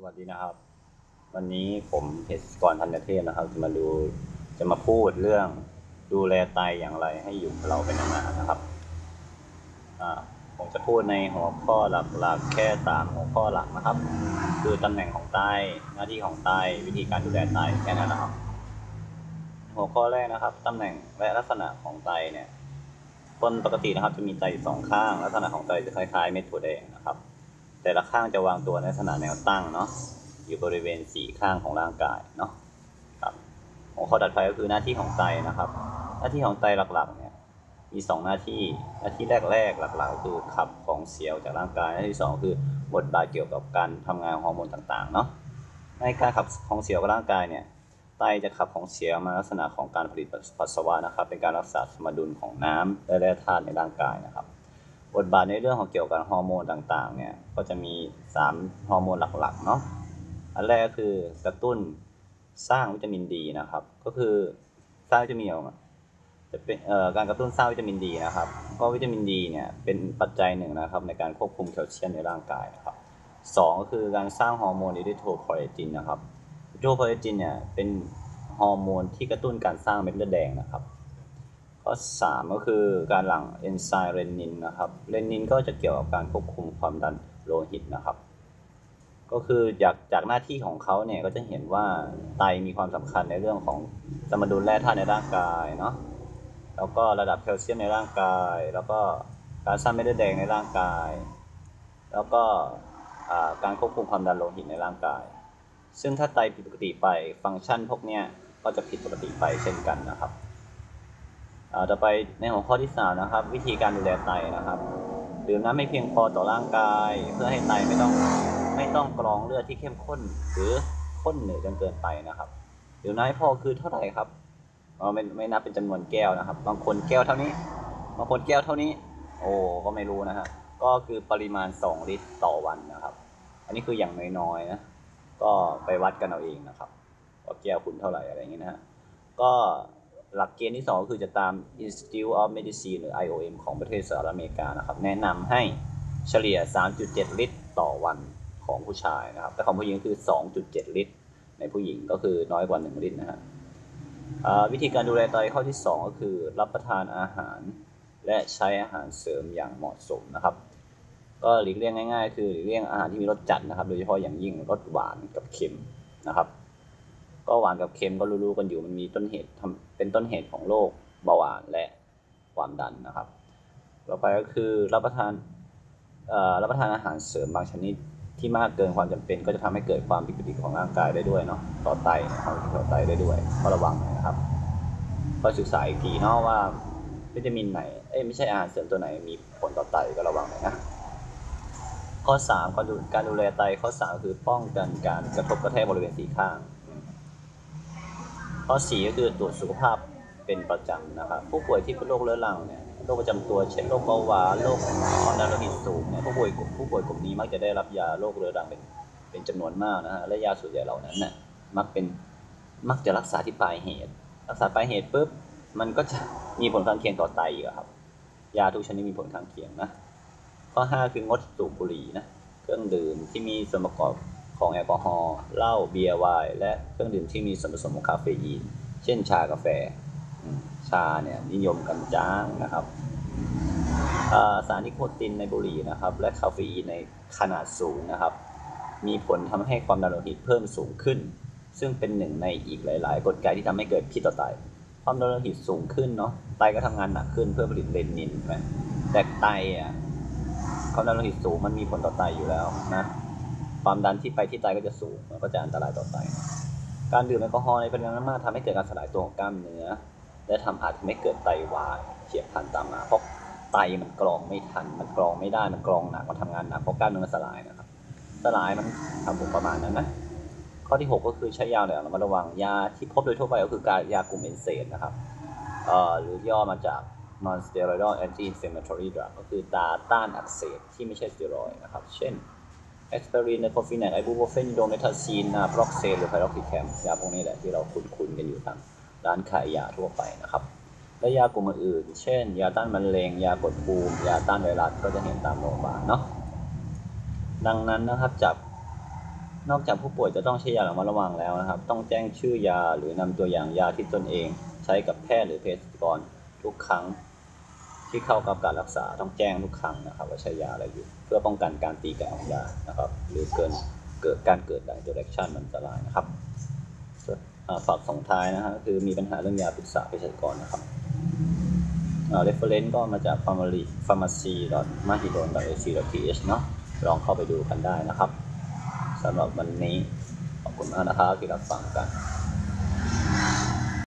สวัสดีนะครับ วันนี้ผมเพชรกรพันเทพนะครับ จะมาดูจะมาพูดเรื่องดูแลไตอย่างไรให้อยู่กับเราเป็นนานๆนะครับผมจะพูดในหัวข้อหลักๆ แค่สามหัวข้อหลักนะครับ คือตำแหน่งของไตหน้าที่ของไตวิธีการดูแลไตแค่นั้นนะครับ หัวข้อแรกนะครับตำแหน่งและลักษณะของไตเนี่ยคนปกตินะครับจะมีไตสองข้าง ลักษณะของไตจะคล้ายๆเม็ดถั่วแดงนะครับ แต่ละข้างจะวางตัวในลักษณะแนวตั้งเนาะอยู่บริเวณสี่ข้างของร่างกายเนาะครับหัวข้อถัดไปก็คือหน้าที่ของไตนะครับ หน้าที่ของไตหลักๆเนี่ยมีสองหน้าที่หน้าที่แรกๆหลักๆ คือขับของเสียออกจากร่างกายหน้าที่สองคือบทบาทเกี่ยวกับการทำงานของฮอร์โมนต่างๆเนาะในการขับของเสียออกจากร่างกายเนี่ยไตจะขับของเสียมาลักษณะของการผลิตปัสสาวะนะครับ เป็นการรักษาสมดุลของน้ำและแร่ธาตุในร่างกายนะครับ บทบาทในเรื่องของเกี่ยวกับฮอร์โมนต่างๆ เนี่ย ก็จะมี 3 ฮอร์โมนหลักๆ เนาะ อันแรกก็คือกระตุ้นสร้างวิตามินดีนะครับ ก็คือสร้างวิตามินอาจะเป็นการกระตุ้นสร้างวิตามินดีนะครับเพราะวิตามินดีเนี่ยเป็นปัจจัยหนึ่งนะครับ ในการควบคุมแคลเซียมในร่างกายนะครับสองก็คือการสร้างฮอร์โมนอิริโทโพเอตินนะครับอิริโทโพเอตินเนี่ยเป็นฮอร์โมนที่กระตุ้นการสร้างเม็ดเลือดแดงนะครับ ข้อ 3 ก็คือการหลั่งเอนไซม์เรนินนะครับเรนินก็จะเกี่ยวกับการควบคุมความดันโลหิตนะครับ ก็คือจากจากหน้าที่ของเขาเนี่ยก็จะเห็นว่าไตมีความสำคัญในเรื่องของสมดุลแร่ธาตุในร่างกายเนาะแล้วก็ระดับแคลเซียมในร่างกาย แล้วก็การสร้างเม็ดเลือดแดงในร่างกาย แล้วก็การควบคุมความดันโลหิตในร่างกาย ซึ่งถ้าไตผิดปกติไปฟังก์ชันพวกเนี้ยก็จะผิดปกติไปเช่นกันนะครับ ต่อไปในหัวข้อที่3นะครับ วิธีการดูแลไตนะครับดื่มน้ำไม่เพียงพอต่อร่างกาย เพื่อให้ไตไม่ต้องไม่ต้องกรองเลือดที่เข้มข้น หรือข้นเหนือจนเกินไปนะครับดื่มน้ำให้พอคือเท่าไหร่ครับเราไม่ไม่นับเป็นจำนวนแก้วนะครับ บางคนแก้วเท่านี้ บางคนแก้วเท่านี้ โอ้ก็ไม่รู้นะฮะก็คือปริมาณ 2 ลิตรต่อวันนะครับ อันนี้คืออย่างน้อยๆนะก็ไปวัดกันเอาเองนะครับว่าแก้วคุณเท่าไหร่อะไรอย่างเงี้ยนะฮะก็ หลักเกณฑ์ที่ 2 คือจะตาม Institute of Medicine หรือ IOM ของประเทศสหรัฐอเมริกานะครับ แนะนำให้เฉลี่ย 3.7 ลิตรต่อวันของผู้ชายนะครับ แต่ของผู้หญิงคือ 2.7 ลิตร ในผู้หญิงก็คือน้อยกว่า 1 ลิตรนะฮะวิธีการดูแลไตข้อที่ 2 ก็คือรับประทานอาหาร และใช้อาหารเสริมอย่างเหมาะสมนะครับ ก็หลีกเลี่ยงง่าย ๆ คือหลีกเลี่ยงอาหารที่มีรสจัดนะครับ โดยเฉพาะอย่างยิ่งรสหวานกับเค็มนะครับ ก็หวานกับเค็มก็รู้ๆกันอยู่มันมีต้นเหตุทำเป็นต้นเหตุของโรคเบาหวานและความดันนะครับต่อไปก็คือรับประทานรับประทานอาหารเสริมบางชนิดที่มากเกินความจำเป็น ก็จะทำให้เกิดความผิดปกติของร่างกายได้ด้วยเนาะต่อไตความผิดต่อไตได้ด้วยก็ระวังนะครับก็ศึกษาอีกทีเนาะว่าวิตามินไหนเอ้ไม่ใช่อาหารเสริมตัวไหนมีผลต่อไตก็ระวังหน่อยนะข้อ3การดูการดูแลไตข้อ 3 คือป้องกันการกระทบกระแทกบริเวณสีข้าง ข้อ 4 ก็คือตรวจสุขภาพเป็นประจำนะครับผู้ป่วยที่เป็นโรคเรื้อรังเนี่ยโรคประจำตัวเช่นโรคเบาหวานโรคความดันโลหิตสูงเนี่ยผู้ป่วยกลุ่มผู้ป่วยกลุ่มนี้มักจะได้รับยาโรคเรื้อรังเป็นเป็นจำนวนมากนะฮะและยาส่วนใหญ่เหล่านั้นน่ะมักเป็นมักจะรักษาที่ปลายเหตุ รักษาปลายเหตุปุ๊บมันก็จะมีผลข้างเคียงต่อไตอีกครับ ยาทุกชนิดมีผลข้างเคียงนะข้อ 5 คืองดสูบบุหรี่นะเครื่องดื่มที่มีส่วนประกอบ ของแอลกอฮอล์เหล้าเบียร์ไวน์และเครื่องดื่มที่มีส่วนผสมของคาเฟอีน เช่นชากาแฟชาเนี่ยนิยมกันจ้างนะครับสารนิโคตินในบุหรี่นะครับ และคาเฟอีนในขนาดสูงนะครับ มีผลทำให้ความดันโลหิตเพิ่มสูงขึ้น ซึ่งเป็นหนึ่งในอีกหลาย ๆ กลไกที่ทำให้เกิดพิษต่อไต ความดันโลหิตสูงขึ้นเนาะไตก็ทำงานหนักขึ้นเพื่อผลิตเลนินไหมแต่ไตอะความดันโลหิตสูงมันมีผลต่อไตอยู่แล้วนะ ความดันที่ไปที่ไตก็จะสูงมันก็จะอันตรายต่อไต การดื่มแอลกอฮอล์ในปริมาณมากทำให้เกิดการสลายตัวของกล้ามเนื้อ และทำอาจทำให้เกิดไตวายเฉียบพลันตามมาเพราะไตมันกรองไม่ทัน มันกรองไม่ได้ มันกรองหนัก มันทำงานหนักเพราะกล้ามเนื้อสลายนะครับ สลายมันทำผมประมาณนั้นนะ ข้อที่ 6 ก็คือใช้ยาเนี่ยเรามาระวังยาที่พบโดยทั่วไปก็คือการยากลุ่มเอนเซนนะครับเอ่อหรือย่อมาจาก non steroidal anti inflammatory drug ก็คือตาต้านอักเสบที่ไม่ใช่สเตียรอยนะครับ เช่น แอสไพรินไนโคฟินไอบูโปรเฟนโดเมทาซีนนาบล็อกเซนหรือไพร็อกซิแคมยาพวกนี้แหละที่เราคุ้นๆกันอยู่ตามร้านขายยาทั่วไปนะครับ และยากลุ่มอื่นเช่น ยาต้านมะเร็ง ยากดภูมิ ยาต้านไวรัสก็จะเห็นตามโรงพยาบาลเนาะดังนั้นนะครับจากนอกจากผู้ป่วยจะต้องใช้ยาระมัดระวังแล้วนะครับ ต้องแจ้งชื่อยาหรือนำตัวอย่างยาที่ตนเอง ใช้กับแพทย์หรือเภสัชกรทุกครั้ง ที่เข้ากับการรักษาต้องแจ้งทุกครั้งนะครับ ว่าใช้ยาอะไรอยู่ เพื่อป้องกันการตีกันของยานะครับ หรือเกินเกิดการเกิดหลายตัวเรคชันมันอันตรายนะครับฝากส่งท้ายนะฮะก็คือมีปัญหาเรื่องยาปรึกษาเภสัชกรนะครับอ่า reference ก็มาจาก pharmacy pharmacy mahidol ac th เนาะลองเข้าไปดูกันได้นะครับสำหรับวันนี้ขอบคุณมากนะครับที่รับฟังกัน